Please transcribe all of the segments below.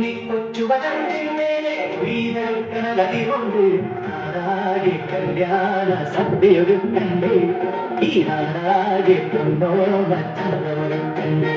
നീ കൊച്ചുവതന്തിന്മേലെ വീരൽക്കണലതികൊണ്ട് നാടാകെ കല്യാണ സദ്യയൊരുക്കണ്ടേ ഈ നാടാകെ പൊന്നോമ ചന്ദ്രൊരുക്കണ്ടേ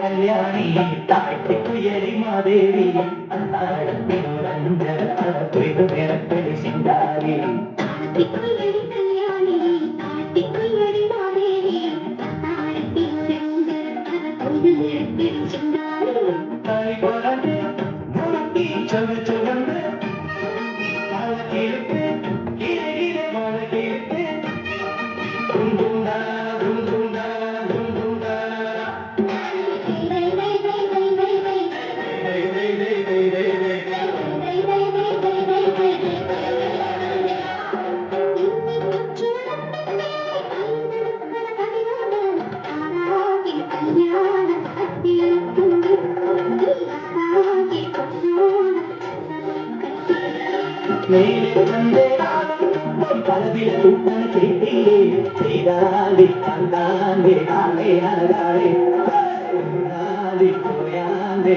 கல்யாணி தாய்க்கு துயரி மாதேவி அந்தாடத்தில் வந்த துயர் பெற சிந்தாரி. Maybe one day I'll పదవిల చుట్టన చేతి చేరాలి అందాలి రాలే అనగాలి పోయాలి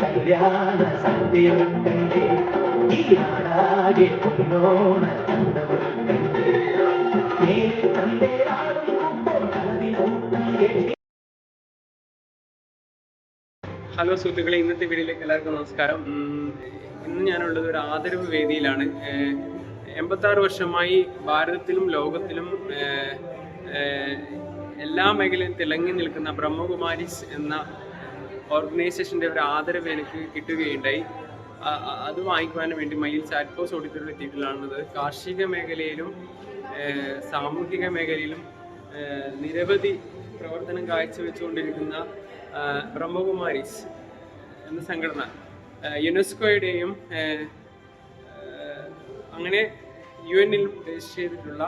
കല്യാണ സന്ധ്യയുണ്ടെങ്കിൽ നാടാകെ പൊന്നോണ നീ ഹലോ സുഹൃത്തുക്കളെ ഇന്നത്തെ വീഡിയോയിലേക്ക് എല്ലാവർക്കും നമസ്കാരം. ഇന്ന് ഞാനുള്ളത് ഒരു ആദരവ് വേദിയിലാണ്. എൺപത്താറ് വർഷമായി ഭാരതത്തിലും ലോകത്തിലും എല്ലാ മേഖലയും തിളങ്ങി നിൽക്കുന്ന ബ്രഹ്മകുമാരിസ് എന്ന ഓർഗനൈസേഷന്റെ ഒരു ആദരവ് എനിക്ക് കിട്ടുകയുണ്ടായി. അത് വാങ്ങിക്കുവാൻ വേണ്ടി മയിൽ സാറ്റ്കോസ് ഓഡിറ്റോറിയം എത്തിയിട്ടുള്ളത് കാർഷിക മേഖലയിലും സാമൂഹിക മേഖലയിലും നിരവധി പ്രവർത്തനം കാഴ്ചവെച്ചുകൊണ്ടിരിക്കുന്ന ബ്രഹ്മകുമാരീസ് എന്ന സംഘടന യുനെസ്കോയുടെയും അങ്ങനെ യു എന്നിൽ രജിസ്റ്റർ ചെയ്തിട്ടുള്ള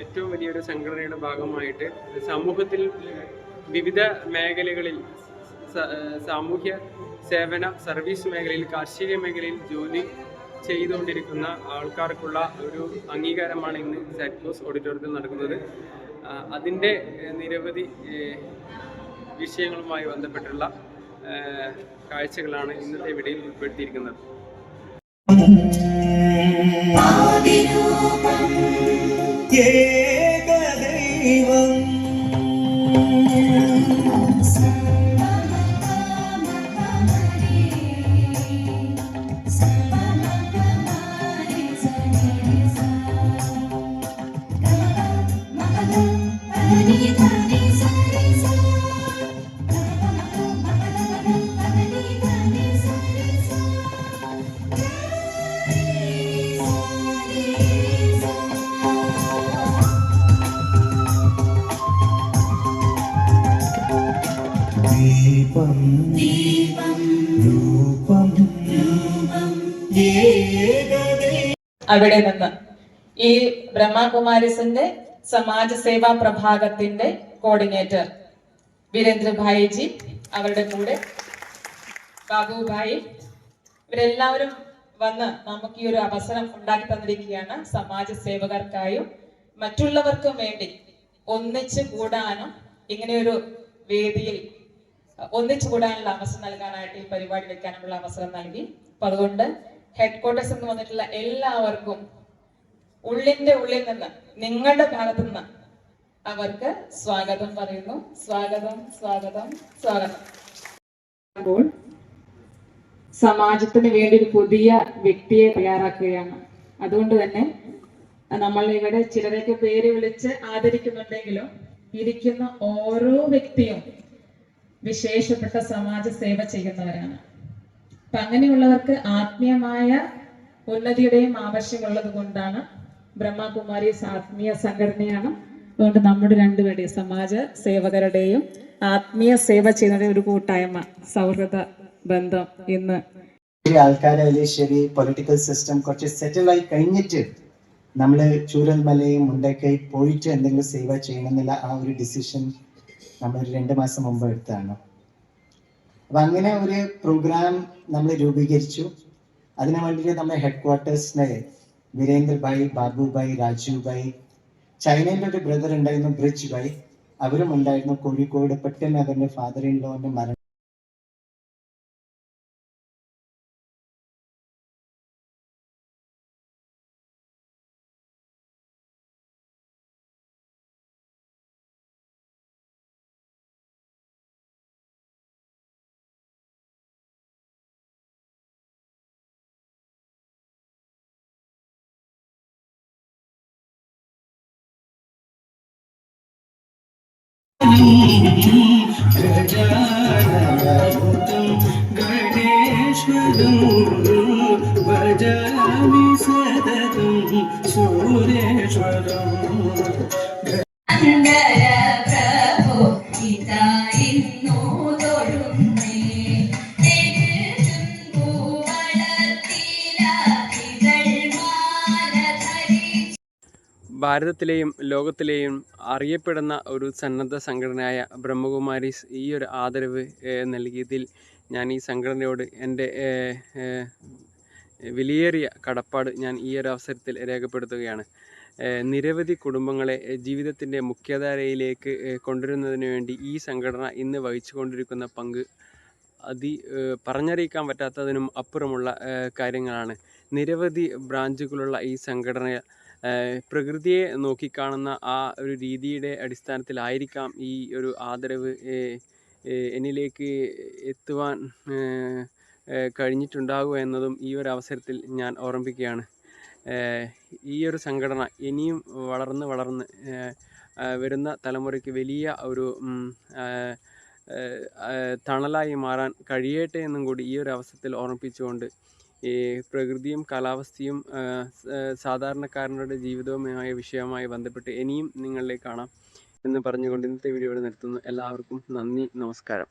ഏറ്റവും വലിയൊരു സംഘടനയുടെ ഭാഗമായിട്ട് സമൂഹത്തിൽ വിവിധ മേഖലകളിൽ സാമൂഹ്യ സേവന സർവീസ് മേഖലയിൽ കാർഷിക മേഖലയിൽ ജോലി ചെയ്തുകൊണ്ടിരിക്കുന്ന ആൾക്കാർക്കുള്ള ഒരു അംഗീകാരമാണ് ഇന്ന് സാറ്റ്കോസ് ഓഡിറ്റോറിയത്തിൽ നടക്കുന്നത്. അതിന്റെ നിരവധി വിഷയങ്ങളുമായി ബന്ധപ്പെട്ടുള്ള കാഴ്ചകളാണ് ഇന്നത്തെ വീഡിയോയിൽ ഉൾപ്പെടുത്തിയിരിക്കുന്നത്. അവിടെ നിന്ന് ഈ ബ്രഹ്മകുമാരിസിന്റെ സമാജ സേവാ പ്രഭാഗത്തിന്റെ കോർഡിനേറ്റർ വീരേന്ദ്രഭായിജി അവരുടെ കൂടെ ബാബുഭായി. ഇവരെല്ലാവരും വന്ന് നമുക്ക് ഈ ഒരു അവസരം ഉണ്ടാക്കി തന്നിരിക്കുകയാണ്. സമാജ സേവകർക്കായും മറ്റുള്ളവർക്കും വേണ്ടി ഒന്നിച്ചു കൂടാനും ഇങ്ങനെയൊരു വേദിയിൽ ഒന്നിച്ചു കൂടാനുള്ള അവസരം നൽകാനായിട്ട് ഈ പരിപാടി വെക്കാനുള്ള അവസരം നൽകി. അപ്പൊ അതുകൊണ്ട് ഹെഡ് ക്വാർട്ടേഴ്സ് എന്ന് വന്നിട്ടുള്ള എല്ലാവർക്കും ഉള്ളിന്റെ ഉള്ളിൽ നിന്ന് നിങ്ങളുടെ ഭാഗത്തു നിന്ന് അവർക്ക് സ്വാഗതം പറയുന്നു. സ്വാഗതം സ്വാഗതം സ്വാഗതം. അപ്പോൾ സമാജത്തിന് വേണ്ടി ഒരു പുതിയ വ്യക്തിയെ തയ്യാറാക്കുകയാണ്. അതുകൊണ്ട് തന്നെ നമ്മൾ ഇവിടെ ചിലരെയൊക്കെ പേര് വിളിച്ച് ആദരിക്കുന്നുണ്ടെങ്കിലും ഇരിക്കുന്ന ഓരോ വ്യക്തിയും വിശേഷപ്പെട്ട സമാജ സേവ ചെയ്യുന്നവരാണ്. അപ്പൊ അങ്ങനെയുള്ളവർക്ക് ആത്മീയമായ ഉന്നതിയുടെയും ആവശ്യമുള്ളത് കൊണ്ടാണ് ബ്രഹ്മകുമാരീസ് ആത്മീയ സംഘടനയാണ്. അതുകൊണ്ട് നമ്മുടെ രണ്ടുപേരുടെയും സമാജ സേവകരുടെയും ആത്മീയ സേവ ചെയ്യുന്നവരുടെ ഒരു കൂട്ടായ്മ സൗഹൃദ ബന്ധം ഇന്ന്. ആൾക്കാരെ ശരി പൊളിറ്റിക്കൽ സിസ്റ്റം കുറച്ച് സെറ്റിൽ ആയി കഴിഞ്ഞിട്ട് നമ്മൾ ചൂരൽമലയും മുണ്ടക്കൈ പോയിട്ട് എന്തെങ്കിലും സേവ ചെയ്യണമെന്നുള്ള ആ ഒരു ഡിസിഷൻ നമ്മൾ രണ്ടു മാസം മുമ്പ് എടുത്താണ് അപ്പൊ അങ്ങനെ ഒരു പ്രോഗ്രാം നമ്മൾ രൂപീകരിച്ചു. അതിനു വേണ്ടിയിട്ട് നമ്മുടെ ഹെഡ് ക്വാർട്ടേഴ്സിനെ ഭായ് ബാബു ഭായ് രാജു ഭായ് ചൈനയിലെ ഒരു ബ്രദർ ഉണ്ടായിരുന്നു ബ്രിജ് ഭായ്. അവരും ഉണ്ടായിരുന്നു കോഴിക്കോട് പെട്ടെന്ന് അവരുടെ ഫാദർ ഇൻ ലോന്റെ മരണം जा गणेश्वरं वजामि सदतु सुरेश्वर ഭാരതത്തിലെയും ലോകത്തിലെയും അറിയപ്പെടുന്ന ഒരു സന്നദ്ധ സംഘടനയായ ബ്രഹ്മകുമാരീസ് ഈ ഒരു ആദരവ് നൽകിയതിൽ ഞാൻ ഈ സംഘടനയോട് എന്റെ വിലയേറിയ കടപ്പാട് ഞാൻ ഈ ഒരു അവസരത്തിൽ രേഖപ്പെടുത്തുകയാണ്. നിരവധി കുടുംബങ്ങളെ ജീവിതത്തിന്റെ മുഖ്യധാരയിലേക്ക് കൊണ്ടുവരുന്നതിന് വേണ്ടി ഈ സംഘടന ഇന്ന് വഹിച്ചുകൊണ്ടിരിക്കുന്ന പങ്ക് അതി പറഞ്ഞറിയിക്കാൻ പറ്റാത്തതിനും അപ്പുറമുള്ള കാര്യങ്ങളാണ്. നിരവധി ബ്രാഞ്ചുകളുള്ള ഈ സംഘടന പ്രകൃതിയെ നോക്കിക്കാണുന്ന ആ ഒരു രീതിയുടെ അടിസ്ഥാനത്തിലായിരിക്കാം ഈ ഒരു ആദരവ് എന്നിലേക്ക് എത്തുവാൻ കഴിഞ്ഞിട്ടുണ്ടാകുക എന്നതും ഈ ഒരു അവസരത്തിൽ ഞാൻ ഓർമ്മിപ്പിക്കുകയാണ്. ഈ ഒരു സംഘടന ഇനിയും വളർന്ന് വളർന്ന് വരുന്ന തലമുറയ്ക്ക് വലിയ ഒരു തണലായി മാറാൻ കഴിയട്ടെ എന്നും കൂടി ഈ ഒരു അവസരത്തിൽ ഓർമ്മിപ്പിച്ചുകൊണ്ട് ഈ പ്രകൃതിയും കാലാവസ്ഥയും സാധാരണക്കാരനുടെ ജീവിതവുമായ വിഷയവുമായി ബന്ധപ്പെട്ട് ഇനിയും നിങ്ങളിലേക്ക് കാണാം എന്ന് പറഞ്ഞുകൊണ്ട് ഇന്നത്തെ വീഡിയോ ഇവിടെ നിർത്തുന്നു എല്ലാവർക്കും നന്ദി നമസ്കാരം